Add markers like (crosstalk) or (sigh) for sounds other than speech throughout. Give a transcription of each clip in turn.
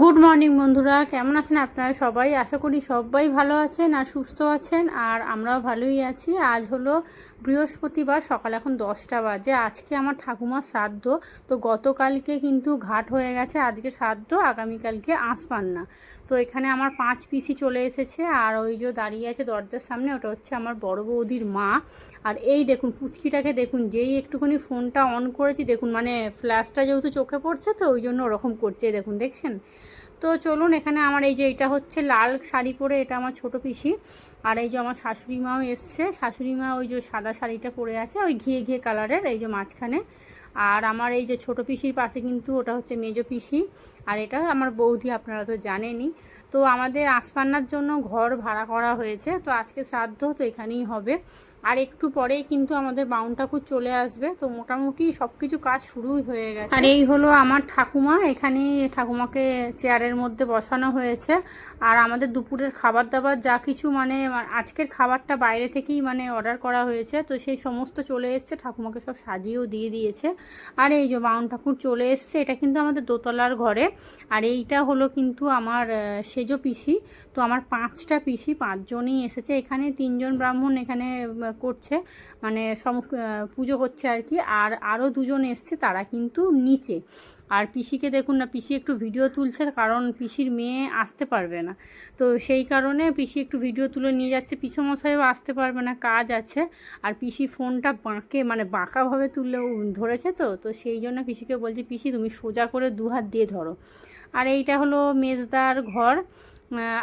Good morning বন্ধুরা। কেমন আছেন আপনারা সবাই? আশা করি সবাই ভালো আছেন আর সুস্থ আছেন, আর আমরাও ভালোই আছি। আজ হলো বৃহস্পতিবার, সকাল এখন দশটা বাজে। আজকে আমার ঠাকুমার শ্রাদ্ধ। তো গতকালকে কিন্তু ঘাট হয়ে গেছে। আজকে শ্রাদ্ধ, আগামীকালকে আসপান্না তো এখানে আমার পাঁচ পিসি চলে এসেছে আর ওই যে দাঁড়িয়ে আছে দরজার সামনে, ওটা হচ্ছে আমার বড় বৌদির মা। আর এই দেখুন, পুচকিটাকে দেখুন, যেই একটুখানি ফোনটা অন করেছি, দেখুন মানে ফ্ল্যাশটা যেহেতু চোখে পড়ছে তো, ওই জন্য ওরকম করছে দেখুন, দেখছেন? তো চলুন, এখানে আমার এই যে এটা হচ্ছে লাল শাড়ি পরে, এটা আমার ছোট পিসি। আর এই যে আমার শাশুড়ি মাও এসছে, শাশুড়ি মা ওই যে সাদা শাড়িটা পরে আছে, ওই ঘিয়ে ঘিয়ে কালারের, এই যে মাঝখানে। আর আমার এই যে ছোট পিসির পাশে কিন্তু ওটা হচ্ছে মেজো পিসি, আর এটা আমার বৌদি আপনারা তো জানেনই। তো আমাদের আসপান্নার জন্য ঘর ভাড়া করা হয়েছে, তো আজকে শ্রাদ্ধ তো এখানেই হবে। আর একটু পরেই কিন্তু আমাদের বাউন ঠাকুর চলে আসবে। তো মোটামুটি সব কিছু কাজ শুরুই হয়ে গেছে। আর এই হলো আমার ঠাকুমা। এখানে ঠাকুমাকে চেয়ারের মধ্যে বসানো হয়েছে। আর আমাদের দুপুরের খাবার দাবার যা কিছু মানে আজকের খাবারটা বাইরে থেকেই মানে অর্ডার করা হয়েছে। তো সেই সমস্ত চলে এসছে। ঠাকুমাকে সব সাজিয়েও দিয়ে দিয়েছে। আর এই যে বাউন ঠাকুর চলে এসছে, এটা কিন্তু আমাদের দোতলার ঘরে। আর এইটা হলো কিন্তু আমার সেজো পিসি। তো আমার পাঁচটা পিসি, পাঁচজনই এসেছে। এখানে তিনজন ব্রাহ্মণ, এখানে করছে মানে সম পুজো হচ্ছে আর কি, আর আরও দুজন এসছে, তারা কিন্তু নিচে। আর পিসিকে দেখুন না, পিসি একটু ভিডিও তুলছে, কারণ পিসির মেয়ে আসতে পারবে না। তো সেই কারণে পিসি একটু ভিডিও তুলে নিয়ে যাচ্ছে, পিসমশাইও আসতে পারবে না, কাজ আছে। আর পিসি ফোনটা বাঁকে মানে বাঁকাভাবে তুললে ধরেছে তো তো সেই জন্য পিসিকে বলছি, পিসি তুমি সোজা করে দু হাত দিয়ে ধরো। আর এইটা হলো মেজদার ঘর।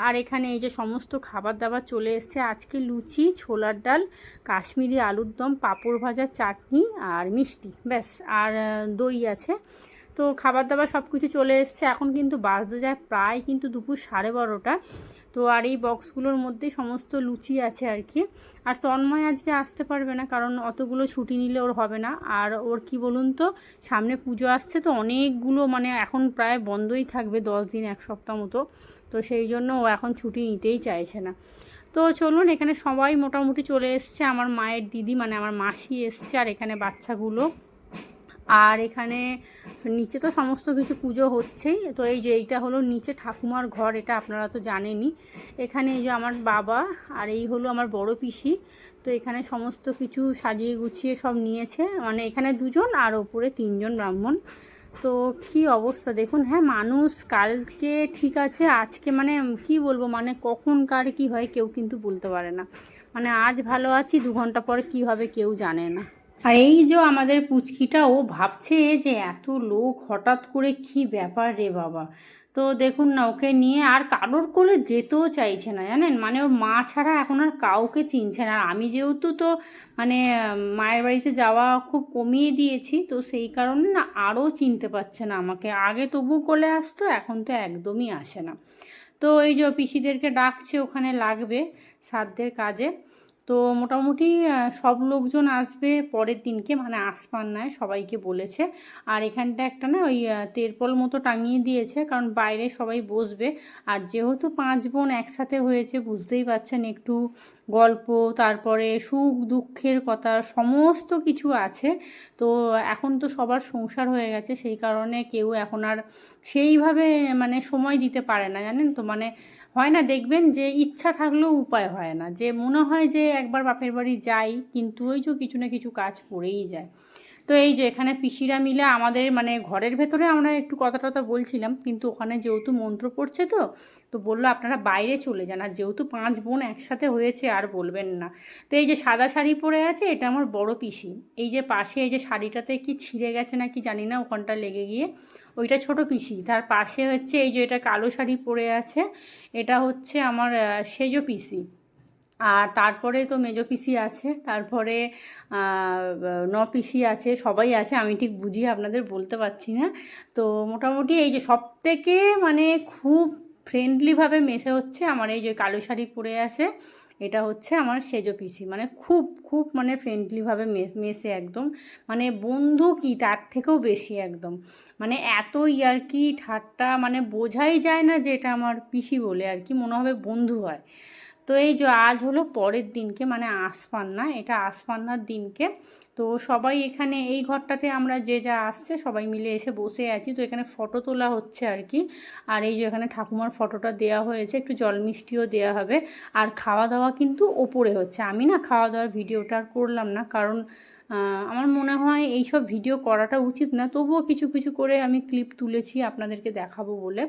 আর এখানে এই যে সমস্ত খাবার দাবার চলে এসছে। আজকে লুচি, ছোলার ডাল, কাশ্মীরি আলুর দম, পাঁপড় ভাজা, চাটনি আর মিষ্টি। ব্যাস, আর দই আছে। তো খাবার দাবার সব কিছু চলে এসছে। এখন কিন্তু বাজতে যায় প্রায় কিন্তু দুপুর সাড়ে বারোটা। তো আর এই বক্সগুলোর মধ্যেই সমস্ত লুচি আছে আর কি। আর তন্ময় আজকে আসতে পারবে না কারণ অতগুলো ছুটি নিলে ওর হবে না। আর ওর কি বলুন তো, সামনে পুজো আসছে তো অনেকগুলো মানে এখন প্রায় বন্ধই থাকবে দশ দিন, এক সপ্তাহ মতো। তো সেই জন্য ও এখন ছুটি নিতেই চাইছে না। তো চলুন, এখানে সবাই মোটামুটি চলে এসছে। আমার মায়ের দিদি মানে আমার মাসি এসছে আর এখানে বাচ্চাগুলো। আর এখানে নিচে তো সমস্ত কিছু পুজো হচ্ছেই। তো এই যে এইটা হলো নিচে ঠাকুমার ঘর, এটা আপনারা তো জানেনই। এখানে এই যে আমার বাবা আর এই হলো আমার বড় পিসি। তো এখানে সমস্ত কিছু সাজিয়ে গুছিয়ে সব নিয়েছে। মানে এখানে দুজন আর ওপরে তিনজন ব্রাহ্মণ। তো কি অবস্থা? দেখুন হ্যাঁ মানুষ কালকে ঠিক আছে, আজকে মানে কি বলব মানে কখন কার কি হয় কেউ কিন্তু বলতে পারে না। মানে আজ ভালো আছি, দু ঘণ্টা পর কি হবে কেউ জানে না। আর এই যে আমাদের পুচকিটা, ও ভাবছে যে এত লোক হঠাৎ করে কি ব্যাপার রে বাবা। তো দেখুন না, ওকে নিয়ে আর কারোর কোলে যেতেও চাইছে না, জানেন? মানে ও মা ছাড়া এখন আর কাউকে চিনছে না। আর আমি যেহেতু তো মানে মায়ের বাড়িতে যাওয়া খুব কমিয়ে দিয়েছি, তো সেই কারণে না আরও চিনতে পারছে না আমাকে। আগে তবু কোলে আসতো, এখন তো একদমই আসে না। তো এই যে পিসিদেরকে ডাকছে, ওখানে লাগবে সাধ্যের কাজে। তো মোটামুটি সব লোকজন আসবে পরের দিনকে মানে আসপান্নায় সবাইকে বলেছে। আর এখানটা একটা না ওই তেরপল মতো টাঙিয়ে দিয়েছে, কারণ বাইরে সবাই বসবে। আর যেহেতু পাঁচ বোন একসাথে হয়েছে, বুঝতেই পারছেন, একটু গল্প, তারপরে সুখ দুঃখের কথা, সমস্ত কিছু আছে। তো এখন তো সবার সংসার হয়ে গেছে, সেই কারণে কেউ এখন আর সেইভাবে মানে সময় দিতে পারে না, জানেন তো? মানে হয় না, দেখবেন যে ইচ্ছা থাকলেও উপায় হয় না। যে মনে হয় যে একবার বাপের বাড়ি যাই, কিন্তু ওই যে কিছু না কিছু কাজ পড়েই যায়। তো এই যে এখানে পিসিরা মিলে আমাদের মানে ঘরের ভেতরে আমরা একটু কথা টথা বলছিলাম, কিন্তু ওখানে যেহেতু মন্ত্র পড়ছে তো তো বলল আপনারা বাইরে চলে যান। আর যেহেতু পাঁচ বোন একসাথে হয়েছে, আর বলবেন না। তো এই যে সাদা শাড়ি পরে আছে, এটা আমার বড় পিসি। এই যে পাশে এই যে শাড়িটাতে কি ছিঁড়ে গেছে নাকি জানি না, ওখানটা লেগে গিয়ে ওইটা ছোট পিসি। তার পাশে হচ্ছে এই যে এটা কালো শাড়ি পরে আছে, এটা হচ্ছে আমার সেজো পিসি। আর তারপরে তো মেজো পিসি আছে, তারপরে ন পিসি আছে, সবাই আছে, আমি ঠিক বুঝিয়ে আপনাদের বলতে পারছি না। তো মোটামুটি এই যে সব থেকে মানে খুব ফ্রেন্ডলিভাবে মেশে হচ্ছে আমার এই যে কালো শাড়ি পরে আছে, এটা হচ্ছে আমার সেজো পিসি। মানে খুব খুব মানে ফ্রেন্ডলিভাবে মেশে একদম। মানে বন্ধু কি, তার থেকেও বেশি একদম। মানে এত ইয়ার্কি ঠাট্টা মানে বোঝাই যায় না যে এটা আমার পিসি বলে, আর কি মনে হবে বন্ধু হয়। তো এই যে আজ হলো পরের দিনকে মানে আসপান্না এটা আসপান্নার দিনকে। তো সবাই এখানে এই ঘরটাতে আমরা যে যা আসছে সবাই মিলে এসে বসে আছি। তো এখানে ফটো তোলা হচ্ছে আর কি। আর এই যে এখানে ঠাকুমার ফটোটা দেওয়া হয়েছে, একটু জল মিষ্টিও দেওয়া হবে। আর খাওয়া দাওয়া কিন্তু ওপরে হচ্ছে। আমি না খাওয়া দাওয়ার ভিডিওটা আর করলাম না, কারণ আমার মনে হয় এইসব ভিডিও করাটা উচিত না। তবুও কিছু কিছু করে আমি ক্লিপ তুলেছি আপনাদেরকে দেখাবো বলে।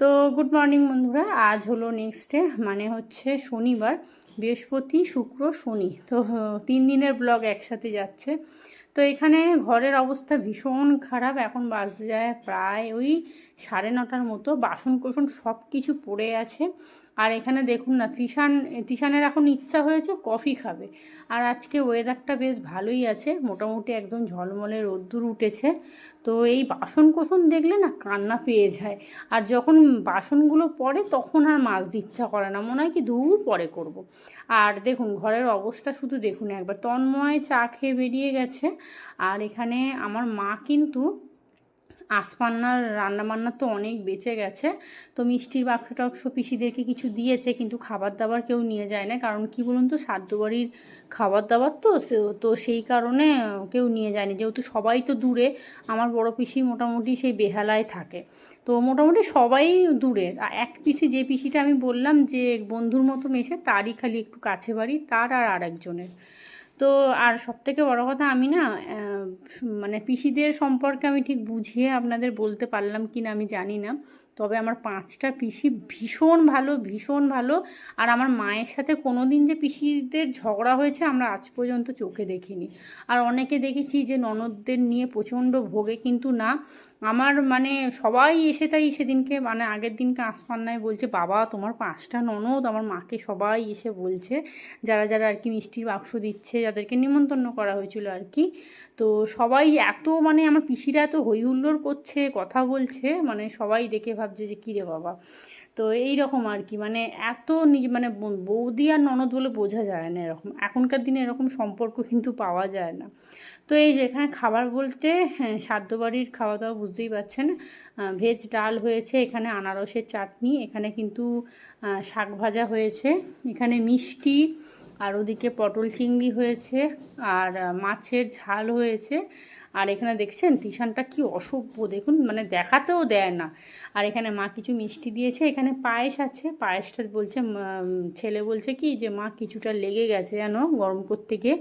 তো গুড মর্নিং বন্ধুরা, আজ হলো নেক্সট ডে মানে হচ্ছে শনিবার, বৃহস্পতি, শুক্র, শনি। তো তিন দিনের ব্লগ একসাথে যাচ্ছে। তো এখানে ঘরের অবস্থা ভীষণ খারাপ, এখন বাজতে যায় প্রায় ওই সাড়ে নটার মতো বাসন কোসন সব কিছু পড়ে আছে। আর এখানে দেখুন না তৃষান তৃষানের এখন ইচ্ছা হয়েছে কফি খাবে। আর আজকে ওয়েদারটা বেশ ভালোই আছে, মোটামুটি একদম ঝলমলে রোদ্দুর উঠেছে। তো এই বাসন কোসন দেখলে না কান্না পেয়ে যায়। আর যখন বাসনগুলো পড়ে তখন আর মাছ ইচ্ছা করে না, মনে হয় কি দূর পরে করব। আর দেখুন, ঘরের অবস্থা শুধু দেখুন একবার, তন্ময় চা খেয়ে বেরিয়ে গেছে। আর এখানে আমার মা কিন্তু আসপান্নার রান্নাবান্না তো অনেক বেঁচে গেছে। তো মিষ্টির বাক্স টাক্স পিসিদেরকে কিছু দিয়েছে, কিন্তু খাবার দাবার কেউ নিয়ে যায় না। কারণ কি বলুন তো সাদ্য বাড়ির খাবার দাবার তো তো সেই কারণে কেউ নিয়ে যায়নি যেহেতু সবাই তো দূরে, আমার বড় পিসি মোটামুটি সেই বেহালায় থাকে। তো মোটামুটি সবাই দূরে। এক পিসি, যে পিসিটা আমি বললাম যে বন্ধুর মতো মেশে, তারই খালি একটু কাছে বাড়ি, তার আর আরেকজনের। তো আর সবথেকে বড় কথা আমি না মানে পিসিদের সম্পর্কে আমি ঠিক বুঝিয়ে আপনাদের বলতে পারলাম কি না আমি জানি না। তবে আমার পাঁচটা পিসি ভীষণ ভালো ভীষণ ভালো। আর আমার মায়ের সাথে কোনো দিন যে পিসিদের ঝগড়া হয়েছে আমরা আজ পর্যন্ত চোখে দেখিনি। আর অনেকে দেখেছি যে ননদদের নিয়ে প্রচণ্ড ভোগে কিন্তু না। আমার মানে সবাই এসে তাই সেদিনকে মানে আগের দিনকে আসপান্নায় বলছে, বাবা, তোমার পাঁচটা ননদ, আমার মাকে সবাই এসে বলছে, যারা যারা আর কি মিষ্টির বাক্স দিচ্ছে, যাদেরকে নিমন্ত্রণ করা হয়েছিল আর কি। তো সবাই এত মানে আমার পিসিরা এত হই হুল্লোড় করছে, কথা বলছে মানে সবাই দেখে ভাবছে যে কী রে বাবা? তো এই রকম আর কি মানে এত মানে বৌদি আর ননদ বলে বোঝা যায় না এরকম। এখনকার দিনে এরকম সম্পর্ক কিন্তু পাওয়া যায় না। তো এই যে এখানে খাবার বলতে হ্যাঁ সাদ্য বাড়ির খাওয়া দাওয়া বুঝতেই পারছেন ভেজ ডাল হয়েছে, এখানে আনারসের চাটনি, এখানে কিন্তু শাক ভাজা হয়েছে। এখানে মিষ্টি, আর ওদিকে পটল চিংড়ি হয়েছে, আর মাছের ঝাল হয়েছে। আর এখানে দেখছেন টিশানটা কি অসভ্য, দেখুন মানে দেখাতেও দেয় না। আর এখানে মা কিছু মিষ্টি দিয়েছে, এখানে পায়েস আছে, পায়েসটা বলছে ছেলে বলছে কি যে, মা, কিছুটা লেগে গেছে যেন গরম করতে গিয়ে।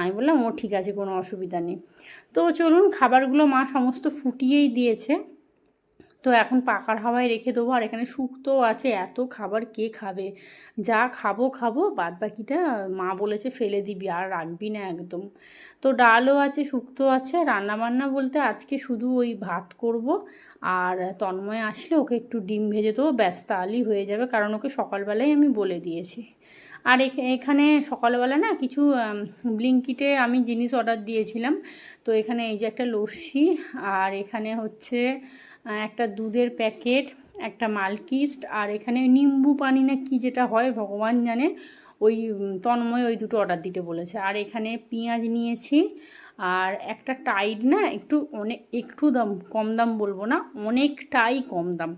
আমি বললাম, ও, ঠিক আছে, কোনো অসুবিধা নেই। তো চলুন, খাবারগুলো মা সমস্ত ফুটিয়েই দিয়েছে। তো এখন পাকার হাওয়ায় রেখে দেবো। আর এখানে শুক্তোও আছে, এত খাবার কে খাবে? যা খাব খাব বাদ বাকিটা মা বলেছে ফেলে দিবি, আর রাখবি না একদম। তো ডালও আছে, শুক্তো আছে রান্নাবান্না বলতে আজকে শুধু ওই ভাত করব। আর তন্ময় আসলে ওকে একটু ডিম ভেজে দেবো, ব্যাস তাহলেই হয়ে যাবে, কারণ ওকে সকালবেলায় আমি বলে দিয়েছি। আর এখানে সকালবেলা না কিছু ব্লিঙ্কিটে আমি জিনিস অর্ডার দিয়েছিলাম। তো এখানে এই যে একটা লস্যি, আর এখানে হচ্ছে একটা দুধের প্যাকেট, একটা মালকিস্ট, আর এখানে নিম্বু পানি না কি যেটা হয়, ভগবান জানে, ওই তন্ময় ওই দুটো অর্ডার দিতে বলেছে। আর এখানে পেঁয়াজ নিয়েছি, আর একটা টাইড না, একটু অনেক একটু দাম, কম দাম বলব না, অনেকটাই কম দাম।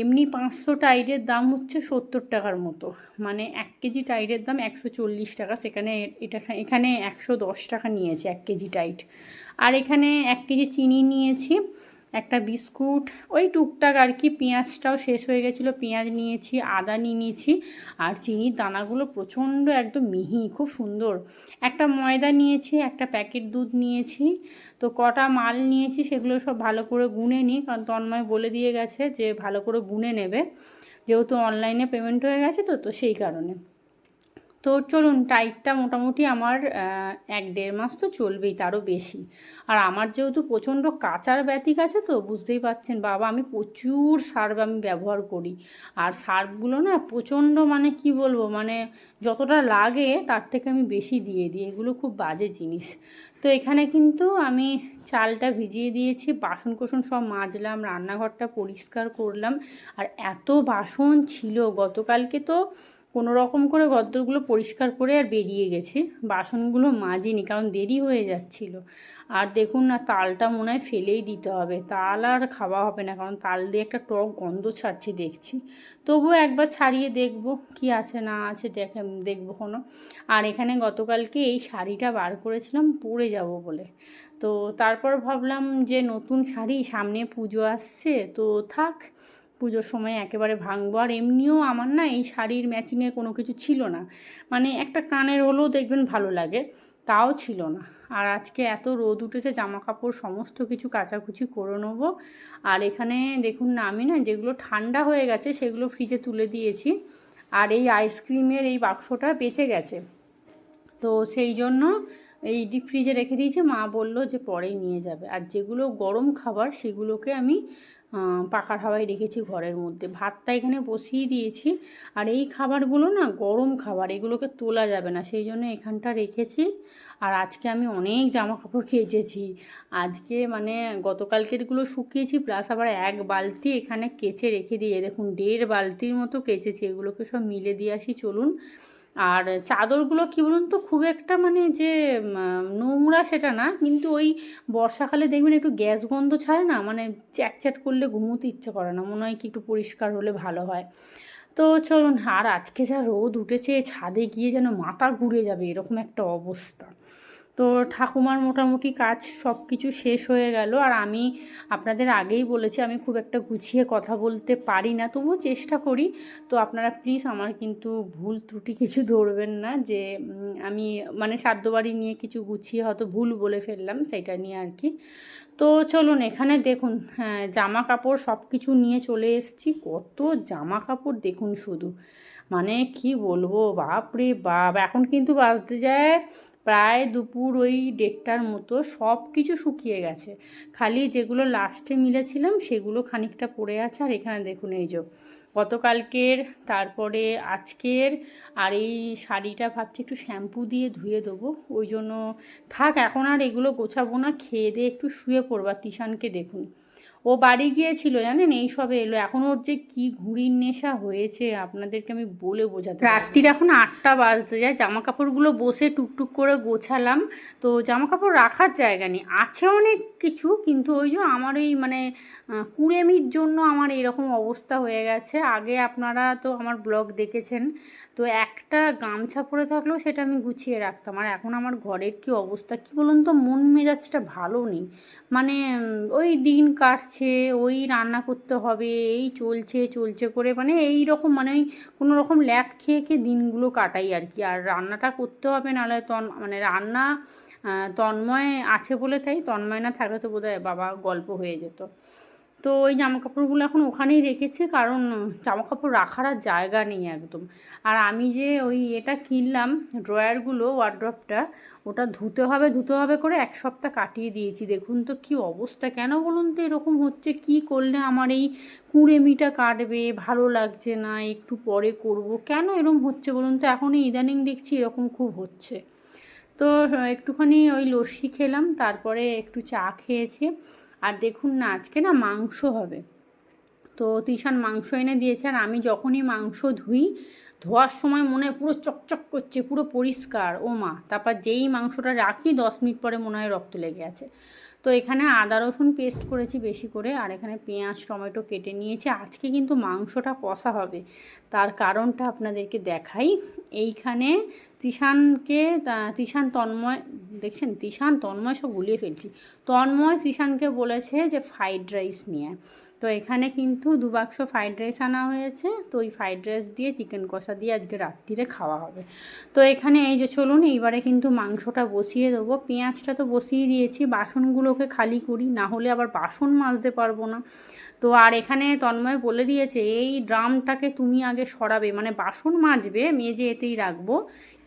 এমনি পাঁচশো টাইডের দাম হচ্ছে সত্তর টাকার মতো। মানে এক কেজি টাইডের দাম একশো চল্লিশ টাকা, সেখানে এটা এখানে একশো দশ টাকা নিয়েছে এক কেজি টাইড আর এখানে এক কেজি চিনি নিয়েছি একটা বিস্কুট, ওই টুকটাক আর কি, পেঁয়াজটাও শেষ হয়ে গেছিল, পেঁয়াজ নিয়েছি, আদা নিয়ে নিয়েছি, আর চিনির দানাগুলো প্রচণ্ড একদম মিহি, খুব সুন্দর। একটা ময়দা নিয়েছি, একটা প্যাকেট দুধ নিয়েছি, তো কটা মাল নিয়েছি, সেগুলো সব ভালো করে গুনে নিই, কারণ তন্ময় বলে দিয়ে গেছে যে ভালো করে গুনে নেবে, যেহেতু অনলাইনে পেমেন্ট হয়ে গেছে তো তো সেই কারণে। তো চলুন টাইটটা মোটামুটি আমার এক দেড় মাস তো চলবেই, তারও বেশি। আর আমার যেহেতু প্রচণ্ড কাঁচার ব্যতিক আছে তো, বুঝতেই পাচ্ছেন বাবা, আমি প্রচুর সার্ফ আমি ব্যবহার করি। আর সার্ফগুলো না প্রচণ্ড মানে কি বলব মানে যতটা লাগে তার থেকে আমি বেশি দিয়ে দিই, এগুলো খুব বাজে জিনিস। তো এখানে কিন্তু আমি চালটা ভিজিয়ে দিয়েছি বাসন কোসন সব মাজলাম, রান্নাঘরটা পরিষ্কার করলাম। আর এত বাসন ছিল, গতকালকে তো কোনো রকম করে গদ্দরগুলো পরিষ্কার করে আর বেরিয়ে গেছে। বাসনগুলো মাজিনি, কারণ দেরি হয়ে যাচ্ছিল। আর দেখুন না, তালটা মনে হয় ফেলেই দিতে হবে। তাল আর খাওয়া হবে না, কারণ তাল দিয়ে একটা টক গন্ধ ছাড়ছে দেখছি। তবুও একবার ছাড়িয়ে দেখব কি আছে, না আছে, দেখে, দেখব কোনো। আর এখানে গতকালকে এই শাড়িটা বার করেছিলাম, পরে যাব বলে। তো তারপর ভাবলাম যে নতুন শাড়ি, সামনে পুজো আসছে, তো থাক। পুজোর সময় একেবারে ভাঙবো। আর এমনিও আমার না এই শাড়ির ম্যাচিংয়ে কোনো কিছু ছিল না। মানে একটা কানের হলেও দেখবেন ভালো লাগে, তাও ছিল না। আর আজকে এত রোদ উঠেছে জামা কাপড় সমস্ত কিছু কাচাকুচি করে নেব। আর এখানে দেখুন না, আমি না যেগুলো ঠান্ডা হয়ে গেছে সেগুলো ফ্রিজে তুলে দিয়েছি। আর এই আইসক্রিমের এই বাক্সটা বেঁচে গেছে। তো সেই জন্য এই ডিপ ফ্রিজে রেখে দিয়েছি। মা বলল যে পরেই নিয়ে যাবে। আর যেগুলো গরম খাবার সেগুলোকে আমি পাকার হাওয়ায় রেখেছি ঘরের মধ্যে। ভাতটা এখানে বসিয়ে দিয়েছি। আর এই খাবারগুলো না গরম খাবার, এগুলোকে তোলা যাবে না। সেই জন্য এখানটা রেখেছি। আর আজকে আমি অনেক জামা কাপড় (laughs) কেচেছি। আজকে মানে গতকালকেরগুলো শুকিয়েছি, প্লাস আবার এক বালতি এখানে কেচে রেখে দিয়ে, দেখুন, দেড় বালতির মতো কেচেছি। এগুলোকে সব মিলে দিয়ে আসি, চলুন। আর চাদরগুলো কী বলুন তো, খুব একটা মানে যে নোংরা সেটা না, কিন্তু ওই বর্ষাকালে দেখবেন একটু গ্যাস গন্ধ ছাড়ে না মানে চ্যাট চ্যাট করলে ঘুমোতে ইচ্ছে করে না, মনে হয় কি একটু পরিষ্কার হলে ভালো হয়। তো চলুন, আর আজকে যা রোদ উঠেছে, ছাদে গিয়ে যেন মাথা ঘুরে যাবে, এরকম একটা অবস্থা। তো ঠাকুমার মোটামুটি কাজ সব কিছু শেষ হয়ে গেল। আর আমি আপনাদের আগেই বলেছি, আমি খুব একটা গুছিয়ে কথা বলতে পারি না, তবুও চেষ্টা করি। তো আপনারা প্লিজ আমার কিন্তু ভুল ত্রুটি কিছু ধরবেন না যে আমি মানে সাধ্যবাড়ি নিয়ে কিছু গুছিয়ে হয়তো ভুল বলে ফেললাম, সেটা নিয়ে আর কি। তো চলুন, এখানে দেখুন হ্যাঁ জামা কাপড় সব কিছু নিয়ে চলে এসেছি। কত জামা কাপড় দেখুন শুধু। মানে কি বলব বাপ রে বাপ! এখন কিন্তু বাজতে যায় প্রায় দুপুর ওই দেড়টার মতো সব কিছু শুকিয়ে গেছে। খালি যেগুলো লাস্টে মিলেছিলাম সেগুলো খানিকটা পড়ে আছে আর এখানে দেখুন এই যে গতকালকের, তারপরে আজকের আর এই শাড়িটা ভাবছি একটু শ্যাম্পু দিয়ে ধুয়ে দেবো। ওই জন্য থাক, এখন আর এগুলো গোছাবো না, খেয়ে দিয়ে একটু শুয়ে পড়বা। তিশানকে দেখুন। ও বাড়ি গিয়েছিল জানেন? এই সবে এলো। এখন ওর যে কি ঘুড়ির নেশা হয়েছে, আপনাদেরকে আমি বলে বোঝাতে রাত্রির এখন আটটা বাজতে যায়। জামা কাপড়গুলো বসে টুকটুক করে গোছালাম। তো জামা কাপড় রাখার জায়গা নেই। আছে অনেক কিছু, কিন্তু ওই যে আমার এই মানে কুড়েমির জন্য আমার এরকম অবস্থা হয়ে গেছে। আগে আপনারা তো আমার ব্লগ দেখেছেন। তো একটা গামছা পরে থাকলেও সেটা আমি গুছিয়ে রাখতাম। আর এখন আমার ঘরের কি অবস্থা, কি বলুন তো, মন মেজাজটা ভালো নেই। মানে ওই দিন কাটছে, ওই রান্না করতে হবে, এই চলছে চলছে করে মানে এই রকম মানে ওই কোনো রকম ল্যাদ খেয়ে খেয়ে দিনগুলো কাটাই আর কি। আর রান্নাটা করতে হবে, নাহলে তন মানে রান্না তন্ময় আছে বলে তাই, তন্ময় না থাকলে তো বোধহয় বাবা গল্প হয়ে যেত। তো ওই জামা কাপড়গুলো এখন ওখানেই রেখেছি, কারণ জামা কাপড় রাখার আর জায়গা নেই একদম। আর আমি যে ওই এটা কিনলাম ড্রয়ারগুলো ওয়ার্ড্রপটা ওটা ধুতে হবে ধুতে হবে করে এক সপ্তাহ কাটিয়ে দিয়েছি। দেখুন তো কি অবস্থা, কেন বলুন তো এরকম হচ্ছে? কি করলে আমার এই কুড়েমিটা কাটবে, ভালো লাগছে না, একটু পরে করব, কেন এরকম হচ্ছে বলুন তো? এখন ইদানিং দেখছি এরকম খুব হচ্ছে। তো একটুখানি ওই লস্যি খেলাম, তারপরে একটু চা খেয়েছি। আর দেখুন না, আজকে না মাংস হবে। তো তিশান মাংস এনে দিয়েছে আর আমি যখনই মাংস ধুই, ধোয়ার সময় মনে হয় পুরো চকচক করছে, পুরো পরিষ্কার। ও মা তারপর যেই মাংসটা রাখি, দশ মিনিট পরে মনে হয় রক্ত লেগে আছে। তো এখানে আদা, রসুন পেস্ট করেছি বেশি করে, আর এখানে পেঁয়াজ, টমেটো কেটে নিয়েছি। আজকে কিন্তু মাংসটা কষা হবে, তার কারণটা আপনাদেরকে দেখাই। এইখানে তৃষানকে তৃষান তন্ময়, দেখছেন? তৃষান তন্ময় সব গুলিয়ে ফেলছি। তন্ময় তৃষানকে বলেছে যে ফ্রাইড রাইস নিয়ে। তো এখানে কিন্তু দু বাক্স ফ্রাইড রাইস আনা হয়েছে। তো ওই ফ্রাইড রাইস দিয়ে, চিকেন কষা দিয়ে আজকে রাত্রিরে খাওয়া হবে। তো এখানে এই যে চলুন, এইবারে কিন্তু মাংসটা বসিয়ে দেবো। পেঁয়াজটা তো বসিয়ে দিয়েছি, বাসনগুলোকে খালি করি, না হলে আবার বাসন মাজতে পারব না। তো আর এখানে তন্ময় বলে দিয়েছে, এই ড্রামটাকে তুমি আগে সরাবে মানে বাসন মাজবে, মেজে এতেই রাখব।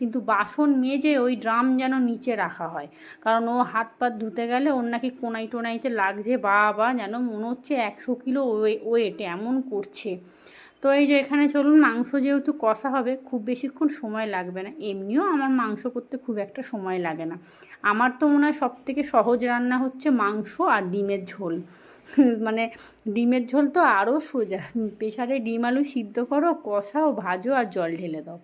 কিন্তু বাসন মেজে ওই ড্রাম যেন নিচে রাখা হয়। কারণ ও হাত পাত ধুতে গেলে ওর নাকি কোনাই টোনাইতে লাগছে বা বা যেন মনে হচ্ছে একশো কিলো ওয়েট এমন করছে। তো এই যে এখানে চলুন, মাংস যেহেতু কষা হবে, খুব বেশিক্ষণ সময় লাগবে না। এমনিও আমার মাংস করতে খুব একটা সময় লাগে না। আমার তো মনে হয় সব থেকে সহজ রান্না হচ্ছে মাংস আর ডিমের ঝোল। মানে ডিমের ঝোল তো আরও সোজা। প্রেশারে ডিম আলু সিদ্ধ করো, কষাও, ভাজো আর জল ঢেলে দাও।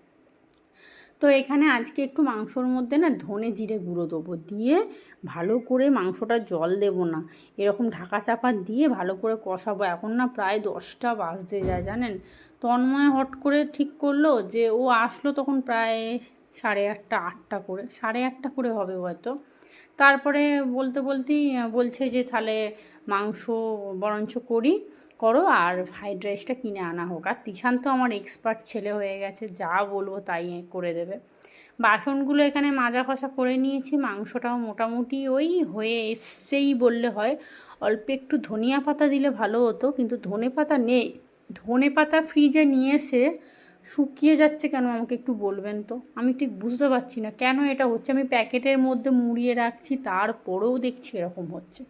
তো এখানে আজকে একটু মাংসর মধ্যে না ধনে জিরে গুঁড়ো দেবো। দিয়ে ভালো করে মাংসটা জল দেব না। এরকম ঢাকা চাপা দিয়ে ভালো করে কষাবো। এখন না প্রায় দশটা বাজতে যায়, জানেন? তন্ময় হট করে ঠিক করল যে, ও আসলো তখন প্রায় সাড়ে আটটা আটটা করে, সাড়ে আটটা করে হবে হয়তো। তারপরে বলতে বলতেই বলছে যে, তাহলে মাংস বরঞ্চ করি। করো আর ফ্রাইড রাইসটা কিনে আনা হোক। আর তিশান তো আমার এক্সপার্ট ছেলে হয়ে গেছে, যা বলব তাই করে দেবে। বাসনগুলো এখানে মাজা কষা করে নিয়েছি, মাংসটাও মোটামুটি ওই হয়ে এসছেই বললে হয়। অল্প একটু ধনিয়া পাতা দিলে ভালো হতো, কিন্তু ধনে পাতা নেই ধনে পাতা ফ্রিজে নিয়ে এসে শুকিয়ে যাচ্ছে কেন আমাকে একটু বলবেন তো? আমি ঠিক বুঝতে পারছি না, কেন এটা হচ্ছে? আমি প্যাকেটের মধ্যে মুড়িয়ে রাখছি, তারপরেও দেখছি এরকম হচ্ছে।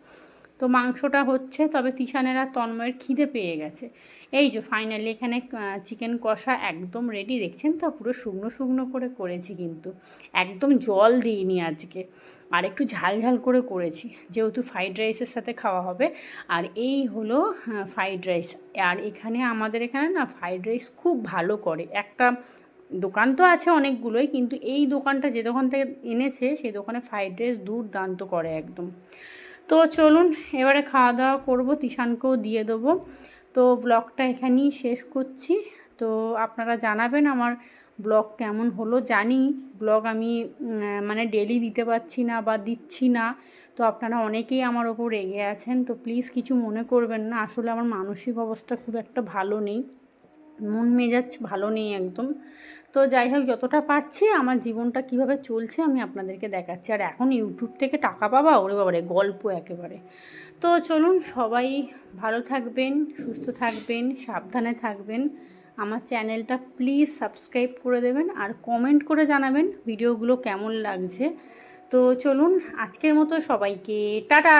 তো মাংসটা হচ্ছে, তবে তিশানেরা তন্ময়ের খিদে পেয়ে গেছে। এই যে ফাইনালি এখানে চিকেন কষা একদম রেডি দেখছেন? তো পুরো শুকনো শুকনো করে করেছি কিন্তু। একদম জল দিইনি আজকে। আর একটু ঝাল ঝাল করে করেছি, যেহেতু ফ্রাইড রাইসের সাথে খাওয়া হবে। আর এই হলো ফ্রাইড রাইস আর এখানে আমাদের এখানে না ফ্রাইড রাইস খুব ভালো করে। একটা দোকান তো আছে অনেকগুলোই, কিন্তু এই দোকানটা যে দোকান থেকে এনেছে, সেই দোকানে ফ্রাইড রাইস দুর্দান্ত করে একদম। তো চলুন, এবারে খাওয়া দাওয়া করব, তিশানকেও দিয়ে দেবো। তো ব্লগটা এখানেই শেষ করছি। তো আপনারা জানাবেন আমার ব্লগ কেমন হলো। জানি ব্লগ আমি মানে ডেলি দিতে পারছি না বা দিচ্ছি না। তো আপনারা অনেকেই আমার ওপর রেগে আছেন। তো প্লিজ কিছু মনে করবেন না। আসলে আমার মানসিক অবস্থা খুব একটা ভালো নেই। মন মেজাজ ভালো নেই একদম। তো যাই হোক, যতটা পারছি আমার জীবনটা কীভাবে চলছে আমি আপনাদেরকে দেখাচ্ছি। আর এখন ইউটিউব থেকে টাকা পাবা? ওরে বাবারে, গল্প একেবারে। তো চলুন, সবাই ভালো থাকবেন, সুস্থ থাকবেন, সাবধানে থাকবেন। আমার চ্যানেলটা প্লিজ সাবস্ক্রাইব করে দেবেন আর কমেন্ট করে জানাবেন ভিডিওগুলো কেমন লাগছে। তো চলুন, আজকের মতো সবাইকে, টাটা!